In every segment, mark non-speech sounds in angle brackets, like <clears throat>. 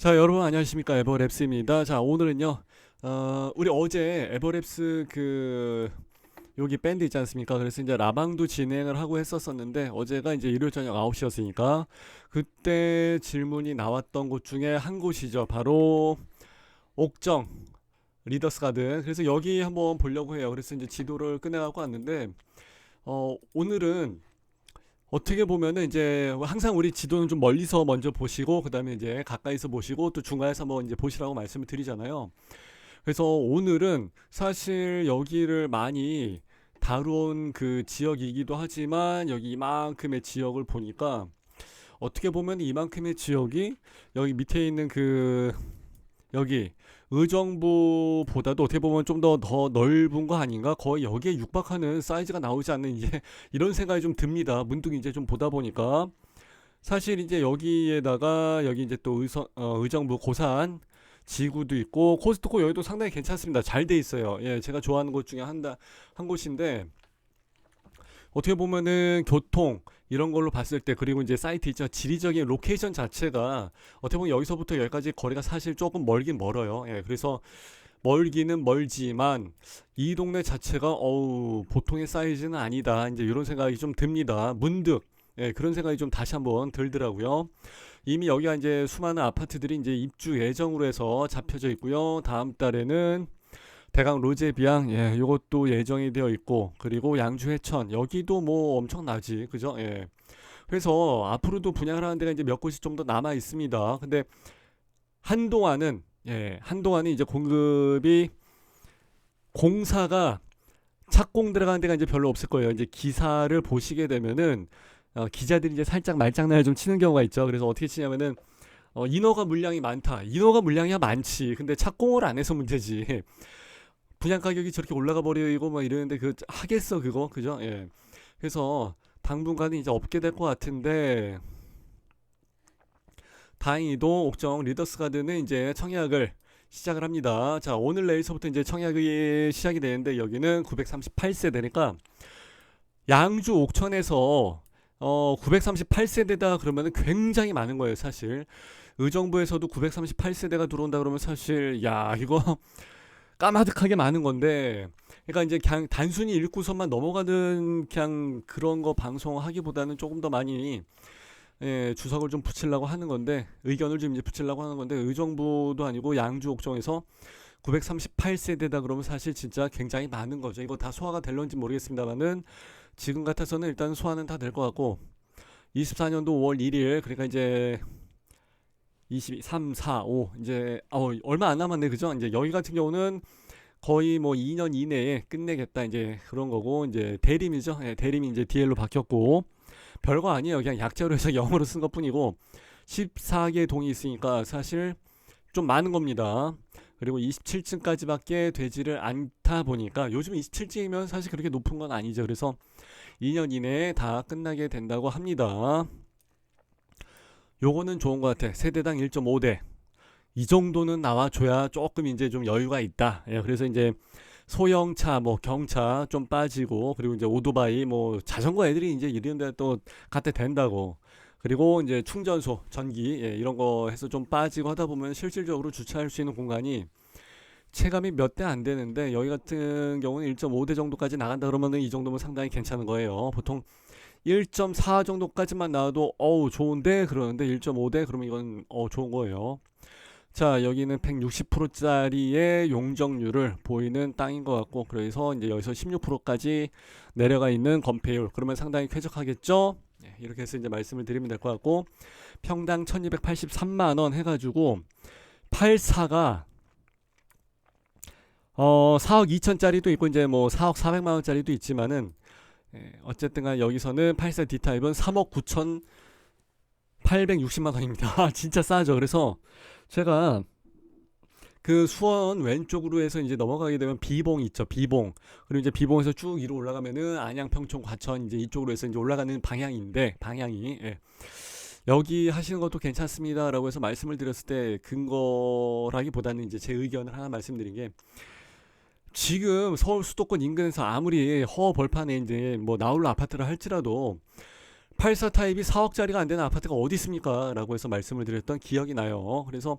자, 여러분 안녕하십니까? 에버랩스입니다. 자, 오늘은요. 어, 우리 어제 에버랩스 그 여기 밴드 있지 않습니까? 그래서 이제 라방도 진행을 하고 했었었는데 어제가 이제 일요일 저녁 9시였으니까 그때 질문이 나왔던 곳 중에 한 곳이죠. 바로 옥정 리더스 가든. 그래서 여기 한번 보려고 해요. 그래서 이제 지도를 꺼내 갖고 왔는데 어, 오늘은 어떻게 보면은 이제 항상 우리 지도는 좀 멀리서 먼저 보시고 그다음에 이제 가까이서 보시고 또 중간에서 한번 이제 보시라고 말씀을 드리잖아요. 그래서 오늘은 사실 여기를 많이 다룬 그 지역이기도 하지만 여기 이만큼의 지역을 보니까 어떻게 보면 이만큼의 지역이 여기 밑에 있는 그 여기 의정부보다도 어떻게 보면 좀 더 더 넓은 거 아닌가? 거의 여기에 육박하는 사이즈가 나오지 않는 이제 <laughs> 이런 생각이 좀 듭니다. 문득 이제 좀 보다 보니까 사실 이제 여기에다가 여기 이제 또 의성, 어, 의정부 고산 지구도 있고 코스트코 여기도 상당히 괜찮습니다. 잘 돼 있어요. 예, 제가 좋아하는 곳 중에 한다 한 곳인데 어떻게 보면은 교통 이런 걸로 봤을 때 그리고 이제 사이트 있죠. 지리적인 로케이션 자체가 어떻게 보면 여기서부터 여기까지 거리가 사실 조금 멀긴 멀어요. 예, 그래서 멀기는 멀지만 이 동네 자체가 어우 보통의 사이즈는 아니다. 이제 이런 생각이 좀 듭니다. 문득 예, 그런 생각이 좀 다시 한번 들더라고요. 이미 여기가 이제 수많은 아파트들이 이제 입주 예정으로 해서 잡혀져 있고요. 다음 달에는 대강 로제비앙 예, 요것도 예정이 되어 있고 그리고 양주 해천 여기도 뭐 엄청나지. 그죠? 예. 그래서 앞으로도 분양을 하는 데가 이제 몇 곳이 좀 더 남아 있습니다. 근데 한동안은 예, 한동안은 이제 공급이 공사가 착공 들어가는 데가 이제 별로 없을 거예요. 이제 기사를 보시게 되면은 어, 기자들이 이제 살짝 말장난을 좀 치는 경우가 있죠. 그래서 어떻게 치냐면은 어, 인허가 물량이 많다. 인허가 물량이 많지. 근데 착공을 안 해서 문제지. 분양 가격이 저렇게 올라가 버리고 막 이러는데 그 하겠어 그거 그죠? 예. 그래서 당분간은 이제 없게 될 것 같은데 다행히도 옥정 리더스 가든은 이제 청약을 시작을 합니다. 자, 오늘 내일서부터 이제 청약이 시작이 되는데 여기는 938세대니까 양주 옥천에서 어 938세대다 그러면은 굉장히 많은 거예요, 사실. 의정부에서도 938세대가 들어온다 그러면 사실 야, 이거 까마득하게 많은 건데 그러니까 이제 그냥 단순히 읽고서만 넘어가는 그냥 그런 거 방송하기보다는 조금 더 많이 예, 주석을 좀 붙이려고 하는 건데 의견을 좀 이제 붙이려고 하는 건데 의정부도 아니고 양주 옥정에서 938세대다 그러면 사실 진짜 굉장히 많은 거죠. 이거 다 소화가 될런지 모르겠습니다만은 지금 같아서는 일단 소화는 다 될 것 같고 24년도 5월 1일 그러니까 이제 23, 4, 5 이제 어, 얼마 안 남았네 그죠? 이제 여기 같은 경우는 거의 뭐 2년 이내에 끝내겠다 이제 그런 거고 이제 대림이죠. 예, 대림이 이제 DL로 바뀌었고 별거 아니에요. 그냥 약자로 해서 <laughs> 영어로 쓴 것뿐이고 14개 동이 있으니까 사실 좀 많은 겁니다. 그리고 27층까지밖에 되지를 않다 보니까 요즘 27층이면 사실 그렇게 높은 건 아니죠. 그래서 2년 이내에 다 끝나게 된다고 합니다. 요거는 좋은 것 같아. 세대당 1.5대. 이 정도는 나와줘야 조금 이제 좀 여유가 있다. 예, 그래서 이제 소형차, 뭐 경차 좀 빠지고 그리고 이제 오토바이, 뭐 자전거 애들이 이제 이런 데 또 갖다 된다고. 그리고 이제 충전소, 전기 예, 이런 거 해서 좀 빠지고 하다 보면 실질적으로 주차할 수 있는 공간이 체감이 몇 대 안 되는데 여기 같은 경우는 1.5대 정도까지 나간다 그러면은 이 정도면 상당히 괜찮은 거예요. 보통 1.4 정도까지만 나와도 어우 좋은데 그러는데 1.5대 그러면 이건 어 좋은 거예요. 자 여기는 160%짜리의 용적률을 보이는 땅인 것 같고 그래서 이제 여기서 16%까지 내려가 있는 건폐율 그러면 상당히 쾌적하겠죠. 네, 이렇게 해서 이제 말씀을 드리면 될 것 같고 평당 1283만 원 해가지고 84가 어 4억 2천짜리도 있고 이제 뭐 4억 4백만 원짜리도 있지만은 예, 어쨌든 간 여기서는 84 D타입은 3억 9천 860만 원입니다. <laughs> 진짜 싸죠. 그래서 제가 그 수원 왼쪽으로 해서 이제 넘어가게 되면 비봉 있죠. 비봉. 그리고 이제 비봉에서 쭉 위로 올라가면은 안양, 평촌, 과천 이제 이쪽으로 해서 이제 올라가는 방향인데 방향이 예. 여기 하시는 것도 괜찮습니다라고 해서 말씀을 드렸을 때 근거라기보다는 이제 제 의견을 하나 말씀드린 게 지금 서울 수도권 인근에서 아무리 허 벌판에 이제 뭐 나홀로 아파트를 할지라도 84 타입이 4억짜리가 안 되는 아파트가 어디 있습니까? 라고 해서 말씀을 드렸던 기억이 나요. 그래서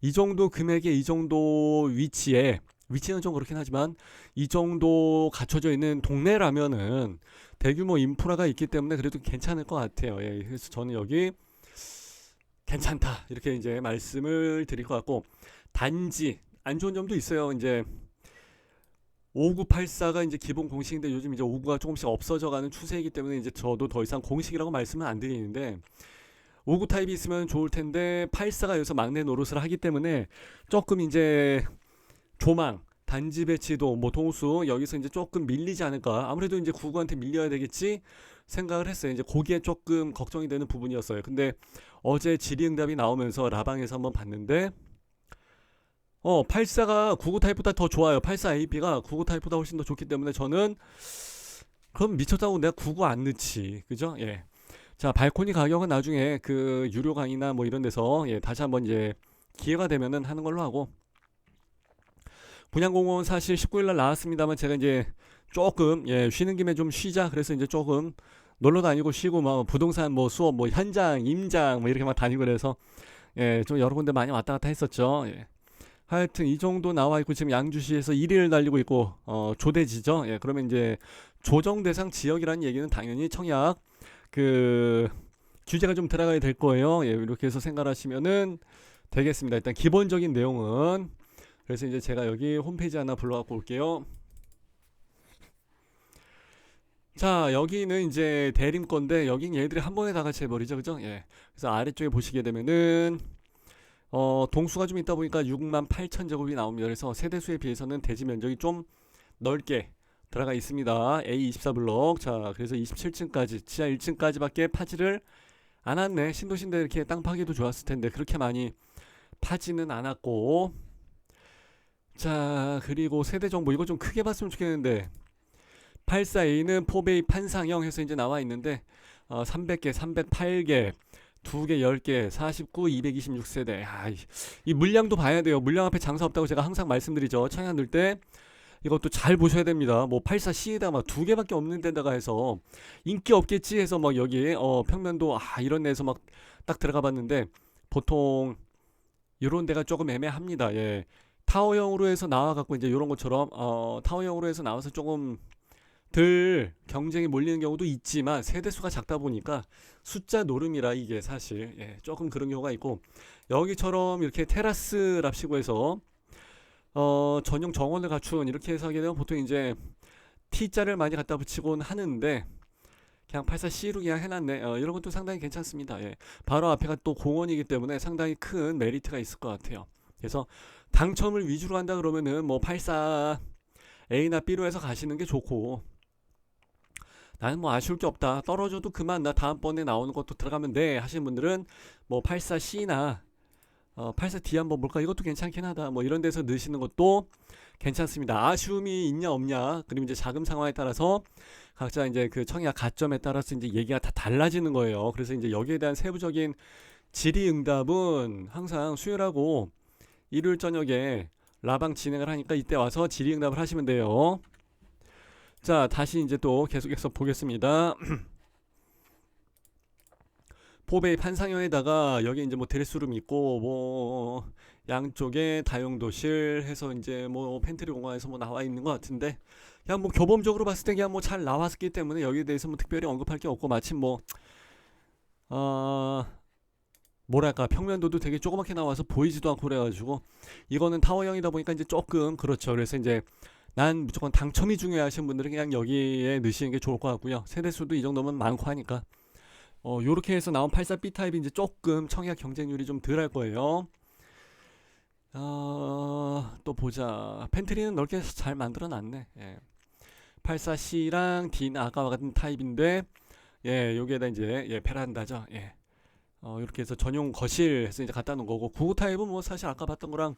이 정도 금액에 이 정도 위치에 위치는 좀 그렇긴 하지만 이 정도 갖춰져 있는 동네라면은 대규모 인프라가 있기 때문에 그래도 괜찮을 것 같아요. 예, 그래서 저는 여기 괜찮다 이렇게 이제 말씀을 드릴 것 같고 단지 안 좋은 점도 있어요. 이제 5984가 이제 기본 공식인데 요즘 이제 59가 조금씩 없어져 가는 추세이기 때문에 이제 저도 더 이상 공식이라고 말씀은 안 드리는데 59 타입이 있으면 좋을 텐데 84가 여기서 막내 노릇을 하기 때문에 조금 이제 조망 단지 배치도 뭐 동수 여기서 이제 조금 밀리지 않을까. 아무래도 이제 99한테 밀려야 되겠지 생각을 했어요. 이제 거기에 조금 걱정이 되는 부분이었어요. 근데 어제 질의응답이 나오면서 라방에서 한번 봤는데 어 84가 99 타입보다 더 좋아요. 84 AP가 99 타입보다 훨씬 더 좋기 때문에 저는 그럼 미쳤다고 내가 99 안 넣지. 그죠? 예. 자 발코니 가격은 나중에 그 유료 강의나 뭐 이런 데서 예 다시 한번 이제 기회가 되면은 하는 걸로 하고. 분양공원 사실 19일 날 나왔습니다만 제가 이제 조금 예 쉬는 김에 좀 쉬자. 그래서 이제 조금 놀러 다니고 쉬고 뭐 부동산 뭐 수업 뭐 현장 임장 뭐 이렇게 막 다니고 그래서 예 좀 여러 군데 많이 왔다 갔다 했었죠. 예. 하여튼 이 정도 나와 있고 지금 양주시에서 1위를 달리고 있고 어 조대지죠 예 그러면 이제 조정 대상 지역이라는 얘기는 당연히 청약 그 규제가 좀 들어가야 될 거예요 예 이렇게 해서 생각하시면은 되겠습니다 일단 기본적인 내용은 그래서 이제 제가 여기 홈페이지 하나 불러 갖고 올게요. 자, 여기는 이제 대림 건데 여긴 얘들이 한 번에 다 같이 해버리죠, 그죠? 예. 그래서 아래쪽에 보시게 되면은 어 동수가 좀 있다 보니까 6만 8천 제곱이 나옵니다. 그래서 세대수에 비해서는 대지 면적이 좀 넓게 들어가 있습니다. A24 블록. 자, 그래서 27층까지 지하 1층까지밖에 파지를 안 왔네. 신도시인데 이렇게 땅 파기도 좋았을 텐데 그렇게 많이 파지는 않았고 자 그리고 세대 정보 이거 좀 크게 봤으면 좋겠는데 84A는 포베이 판상형 해서 이제 나와 있는데 어, 300개, 308개, 2개, 10개, 49, 226세대. 아, 이, 이 물량도 봐야 돼요. 물량 앞에 장사 없다고 제가 항상 말씀드리죠. 청약 넣을 때 이것도 잘 보셔야 됩니다. 뭐 84C에다 막 두 개밖에 없는 데다가 해서 인기 없겠지 해서 막 여기 어 평면도 아 이런 데서 막 딱 들어가 봤는데 보통 이런 데가 조금 애매합니다. 예. 타워형으로 해서 나와 갖고 이제 이런 것처럼 어, 타워형으로 해서 나와서 조금 덜 경쟁이 몰리는 경우도 있지만 세대수가 작다 보니까 숫자 노름이라 이게 사실. 예, 조금 그런 경우가 있고. 여기처럼 이렇게 테라스 랍시고 해서 어, 전용 정원을 갖춘 이렇게 해서 하게 되면 보통 이제 T자를 많이 갖다 붙이곤 하는데 그냥 84C로 그냥 해놨네. 어, 이런 것도 상당히 괜찮습니다. 예. 바로 앞에가 또 공원이기 때문에 상당히 큰 메리트가 있을 것 같아요. 그래서 당첨을 위주로 한다 그러면은 뭐 84 A나 B로 해서 가시는 게 좋고 나는 뭐 아쉬울 게 없다. 떨어져도 그만. 나 다음번에 나오는 것도 들어가면 돼. 하시는 분들은 뭐 84C나 어, 84D 한번 볼까? 이것도 괜찮긴 하다. 뭐 이런 데서 넣으시는 것도 괜찮습니다. 아쉬움이 있냐 없냐? 그리고 이제 자금 상황에 따라서 각자 이제 그 청약 가점에 따라서 이제 얘기가 다 달라지는 거예요. 그래서 이제 여기에 대한 세부적인 질의 응답은 항상 수요일하고 일요일 저녁에 라방 진행을 하니까 이때 와서 질의 응답을 하시면 돼요. 자, 다시 이제 또 계속해서 보겠습니다. <clears throat> 포베이 판상형에다가 여기 이제 뭐 드레스룸 있고 뭐 양쪽에 다용도실 해서 이제 뭐 팬트리 공간에서 뭐 나와 있는 것 같은데 그냥 뭐 교범적으로 봤을 때 그냥 뭐 잘 나왔기 때문에 여기에 대해서 뭐 특별히 언급할 게 없고 마침 뭐 어, 뭐랄까 평면도도 되게 조그맣게 나와서 보이지도 않고 그래가지고 이거는 타워형이다 보니까 이제 조금 그렇죠. 그래서 이제 난 무조건 당첨이 중요하신 분들은 그냥 여기에 넣으시는 게 좋을 것 같고요. 세대수도 이 정도면 많고 하니까 어 요렇게 해서 나온 84B 타입이 이제 조금 청약 경쟁률이 좀 덜 할 거예요. 어 또 보자. 팬트리는 넓게 잘 만들어 놨네. 예. 84C랑 D는 아까와 같은 타입인데 예, 여기에다 이제 예, 베란다죠. 예. 어, 이렇게 해서 전용 거실 해서 이제 갖다 놓은 거고 99 타입은 뭐 사실 아까 봤던 거랑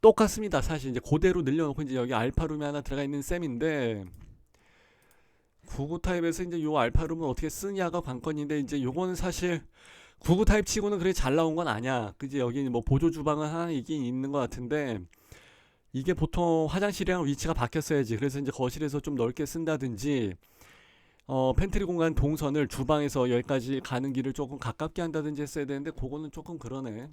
똑같습니다. 사실 이제 그대로 늘려놓고 이제 여기 알파룸이 하나 들어가 있는 셈인데 99 타입에서 이제 요 알파룸은 어떻게 쓰냐가 관건인데 이제 요거는 사실 99 타입 치고는 그렇게 잘 나온 건 아니야. 그지 여기 뭐 보조 주방은 하나 있긴 있는 것 같은데 이게 보통 화장실이랑 위치가 바뀌었어야지. 그래서 이제 거실에서 좀 넓게 쓴다든지 어, 팬트리 공간 동선을 주방에서 여기까지 가는 길을 조금 가깝게 한다든지 했어야 되는데 그거는 조금 그러네.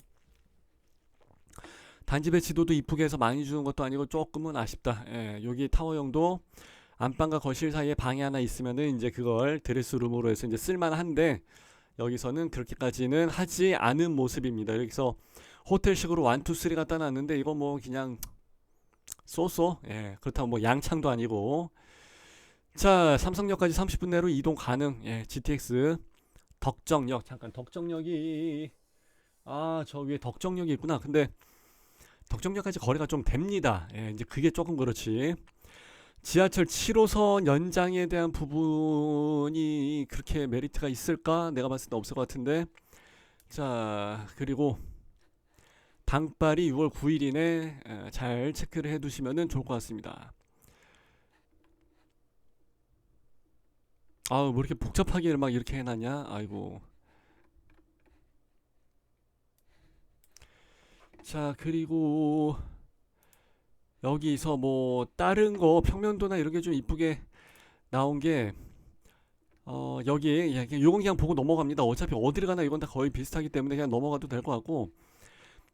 단지 배치도도 이쁘게 해서 많이 주는 것도 아니고 조금은 아쉽다. 예, 여기 타워형도 안방과 거실 사이에 방이 하나 있으면은 이제 그걸 드레스룸으로 해서 이제 쓸만한데 여기서는 그렇게까지는 하지 않은 모습입니다. 여기서 호텔식으로 원투 쓰리 갖다 놨는데 이거 뭐 그냥 쏘쏘. 예 그렇다고 뭐 양창도 아니고. 자 삼성역까지 30분 내로 이동 가능. 예 GTX 덕정역. 잠깐 덕정역이 아 저 위에 덕정역이 있구나. 근데 덕정역까지 거리가 좀 됩니다 예 이제 그게 조금 그렇지 지하철 7호선 연장에 대한 부분이 그렇게 메리트가 있을까 내가 봤을 때 없을 것 같은데 자 그리고 당발이 6월 9일이네 잘 체크를 해 두시면 좋을 것 같습니다. 아우 뭐 이렇게 복잡하게 막 이렇게 해놨냐? 아이고. 자 그리고 여기서 뭐 다른 거 평면도나 이런 게 좀 이쁘게 나온 게 어, 여기 예, 요건 그냥 보고 넘어갑니다. 어차피 어디를 가나 이건 다 거의 비슷하기 때문에 그냥 넘어가도 될 것 같고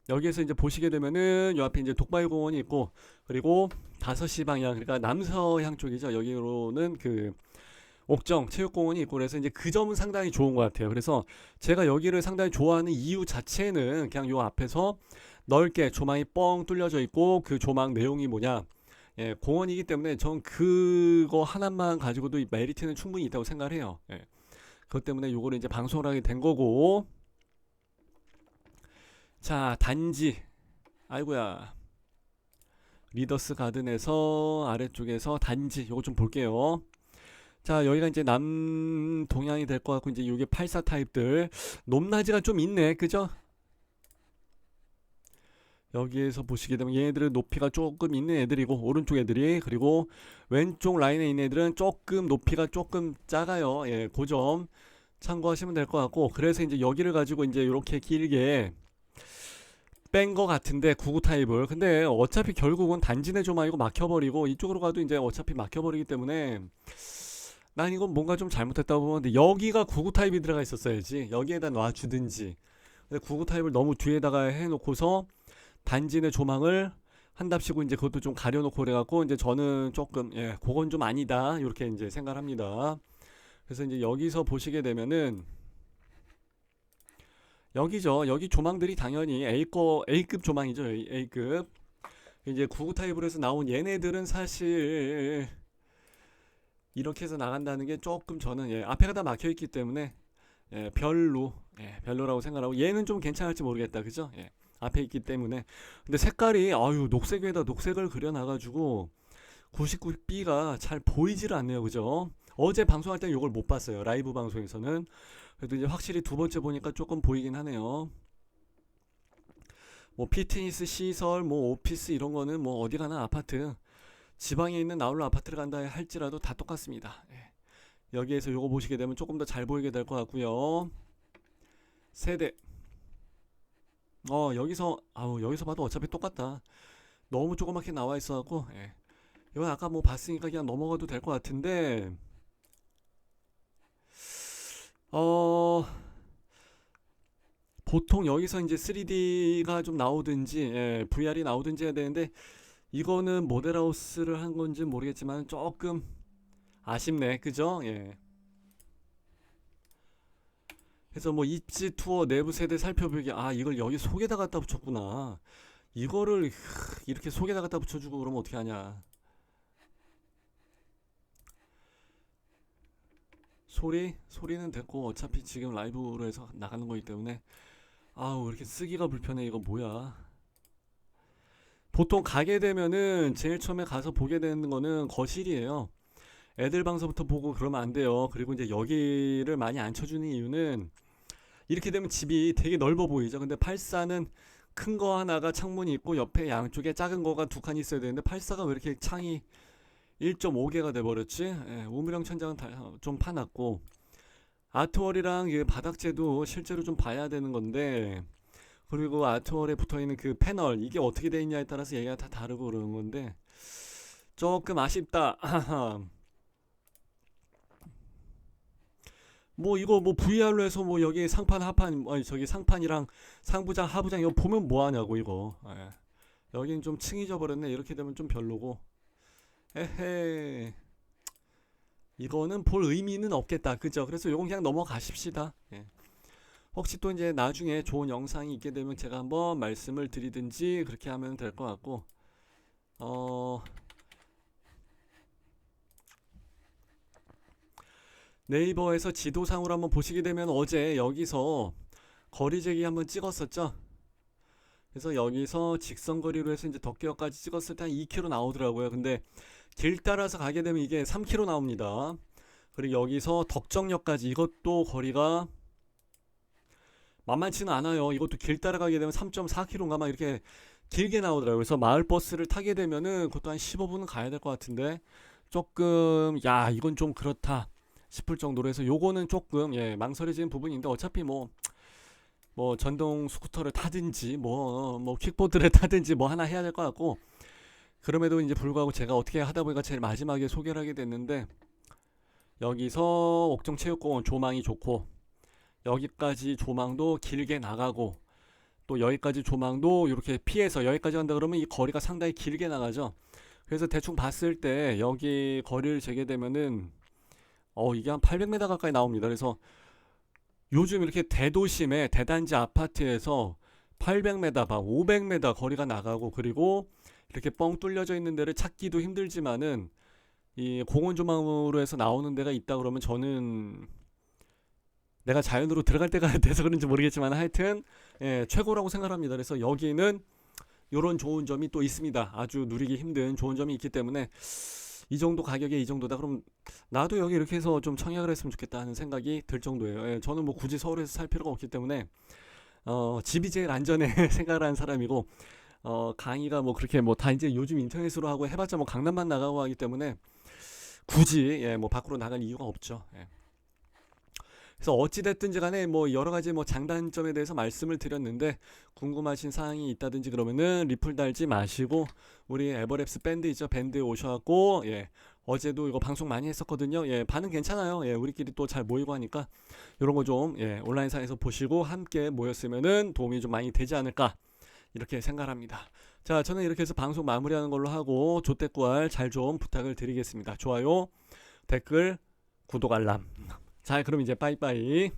여기에서 이제 보시게 되면은 요 앞에 이제 독바이 공원이 있고 그리고 5시 방향 그러니까 남서향 쪽이죠. 여기로는 그 옥정 체육공원이 있고 그래서 이제 그 점은 상당히 좋은 것 같아요. 그래서 제가 여기를 상당히 좋아하는 이유 자체는 그냥 요 앞에서 넓게 조망이 뻥 뚫려져 있고 그 조망 내용이 뭐냐 예, 공원이기 때문에 전 그거 하나만 가지고도 이 메리트는 충분히 있다고 생각을 해요. 예. 그것 때문에 요거를 이제 방송을 하게 된 거고 자 단지 아이고야 리더스 가든에서 아래쪽에서 단지 요거 좀 볼게요. 자 여기가 이제 남동향이 될 것 같고 이제 요게 84 타입들 높낮이가 좀 있네 그죠? 여기에서 보시게 되면 얘네들은 높이가 조금 있는 애들이고 오른쪽 애들이 그리고 왼쪽 라인에 있는 애들은 조금 높이가 조금 작아요. 예, 그점 참고하시면 될 것 같고 그래서 이제 여기를 가지고 이제 이렇게 길게 뺀 것 같은데 99 타입을. 근데 어차피 결국은 단지 내 조망이고 막혀버리고 이쪽으로 가도 이제 어차피 막혀버리기 때문에 난 이건 뭔가 좀 잘못했다고 보는데 여기가 99 타입이 들어가 있었어야지 여기에다 놔주든지. 근데 99 타입을 너무 뒤에다가 해놓고서 단지 내 조망을 한답시고 이제 그것도 좀 가려놓고 그래갖고 이제 저는 조금 예 그건 좀 아니다. 이렇게 이제 생각합니다. 그래서 이제 여기서 보시게 되면은 여기죠. 여기 조망들이 당연히 A거 A급 조망이죠. A급. 이제 99 타입으로 해서 나온 얘네들은 사실 이렇게 해서 나간다는 게 조금 저는 예 앞에가 다 막혀 있기 때문에 예 별로 예 별로라고 생각하고 얘는 좀 괜찮을지 모르겠다. 그죠? 예 앞에 있기 때문에. 근데 색깔이 아유 녹색 위에다 녹색을 그려놔가지고 99B가 잘 보이지를 않네요. 그죠? 어제 방송할 때는 이걸 못 봤어요. 라이브 방송에서는. 그래도 이제 확실히 두 번째 보니까 조금 보이긴 하네요. 뭐 피트니스 시설 뭐 오피스 이런 거는 뭐 어디 가나 아파트 지방에 있는 나홀로 아파트를 간다 할지라도 다 똑같습니다. 예. 여기에서 요거 보시게 되면 조금 더 잘 보이게 될 것 같고요. 세대 어 여기서 아우 여기서 봐도 어차피 똑같다 너무 조그맣게 나와 있어갖고 예. 이건 아까 뭐 봤으니까 그냥 넘어가도 될 것 같은데 어 보통 여기서 이제 3D가 좀 나오든지 예, VR이 나오든지 해야 되는데 이거는 모델하우스를 한 건지 모르겠지만 조금 아쉽네 그죠 예. 그래서 뭐 입지 투어 내부 세대 살펴보기 아 이걸 여기 속에다 갖다 붙였구나. 이거를 크, 이렇게 속에다 갖다 붙여주고 그러면 어떻게 하냐? 소리? 소리는 됐고 어차피 지금 라이브로 해서 나가는 거기 때문에. 아우 이렇게 쓰기가 불편해. 이거 뭐야? 보통 가게 되면은 제일 처음에 가서 보게 되는 거는 거실이에요 애들 방서부터 보고 그러면 안 돼요 그리고 이제 여기를 많이 안 쳐주는 이유는 이렇게 되면 집이 되게 넓어 보이죠. 근데 84는 큰 거 하나가 창문이 있고 옆에 양쪽에 작은 거가 두 칸 있어야 되는데 84가 왜 이렇게 창이 1.5개가 돼 버렸지? 예, 우물형 천장은 다, 좀 파놨고 아트월이랑 이 바닥재도 실제로 좀 봐야 되는 건데 그리고 아트월에 붙어 있는 그 패널 이게 어떻게 돼 있냐에 따라서 얘가 다 다르고 그러는 건데 조금 아쉽다. <laughs> 뭐 이거 뭐 VR로 해서 뭐 여기 상판 하판 아니 저기 상판이랑 상부장 하부장 이거 보면 뭐 하냐고 이거. 예. 여긴 좀 층이 져버렸네. 이렇게 되면 좀 별로고. 에헤. 이거는 볼 의미는 없겠다. 그죠? 그래서 요건 그냥 넘어가십시다. 예. 혹시 또 이제 나중에 좋은 영상이 있게 되면 제가 한번 말씀을 드리든지 그렇게 하면 될 것 같고. 어. 네이버에서 지도상으로 한번 보시게 되면 어제 여기서 거리 재기 한번 찍었었죠. 그래서 여기서 직선거리로 해서 이제 덕계역까지 찍었을 때 한 2km 나오더라고요. 근데 길 따라서 가게 되면 이게 3km 나옵니다. 그리고 여기서 덕정역까지 이것도 거리가 만만치는 않아요. 이것도 길 따라가게 되면 3.4km인가 막 이렇게 길게 나오더라고요. 그래서 마을 버스를 타게 되면은 그것도 한 15분은 가야 될 것 같은데 조금 야 이건 좀 그렇다 싶을 정도로 해서 요거는 조금 예 망설여지는 부분인데 어차피 뭐뭐 전동 스쿠터를 타든지 뭐뭐 킥보드를 <laughs> 타든지 뭐 하나 해야 될 것 같고 그럼에도 이제 불구하고 제가 어떻게 하다 보니까 제일 마지막에 소개를 하게 됐는데 여기서 옥정체육공원 조망이 좋고 여기까지 조망도 길게 나가고 또 여기까지 조망도 이렇게 피해서 여기까지 간다 그러면 이 거리가 상당히 길게 나가죠. 그래서 대충 봤을 때 여기 거리를 재게 되면은 어 이게 한 800m 가까이 나옵니다. 그래서 요즘 이렇게 대도심의 대단지 아파트에서 800m, 막 500m 거리가 나가고 그리고 이렇게 뻥 뚫려져 있는 데를 찾기도 힘들지만은 이 공원 조망으로 해서 나오는 데가 있다 그러면 저는 내가 자연으로 들어갈 때가 <laughs> 돼서 그런지 모르겠지만 하여튼 예, 최고라고 생각합니다. 그래서 여기는 이런 좋은 점이 또 있습니다. 아주 누리기 힘든 좋은 점이 있기 때문에 이 정도 가격에 이 정도다 그럼 나도 여기 이렇게 해서 좀 청약을 했으면 좋겠다 하는 생각이 들 정도예요. 예, 저는 뭐 굳이 서울에서 살 필요가 없기 때문에 어, 집이 제일 안전해 <laughs> 생각을 하는 사람이고 어, 강의가 뭐 그렇게 뭐 다 이제 요즘 인터넷으로 하고 해봤자 뭐 강남만 나가고 하기 때문에 굳이 예, 뭐 밖으로 나갈 이유가 없죠. 예. 그래서 어찌 됐든지 간에 뭐 여러 가지 뭐 장단점에 대해서 말씀을 드렸는데 궁금하신 사항이 있다든지 그러면은 리플 달지 마시고 우리 에버랩스 밴드 있죠? 밴드에 오셔갖고 예 어제도 이거 방송 많이 했었거든요. 예 반응 괜찮아요. 예 우리끼리 또 잘 모이고 하니까 이런 거 좀 예 온라인상에서 보시고 함께 모였으면은 도움이 좀 많이 되지 않을까 이렇게 생각합니다. 자 저는 이렇게 해서 방송 마무리하는 걸로 하고 조태꾸알 잘 좀 부탁을 드리겠습니다. 좋아요 댓글 구독 알람 자 그럼 이제 빠이빠이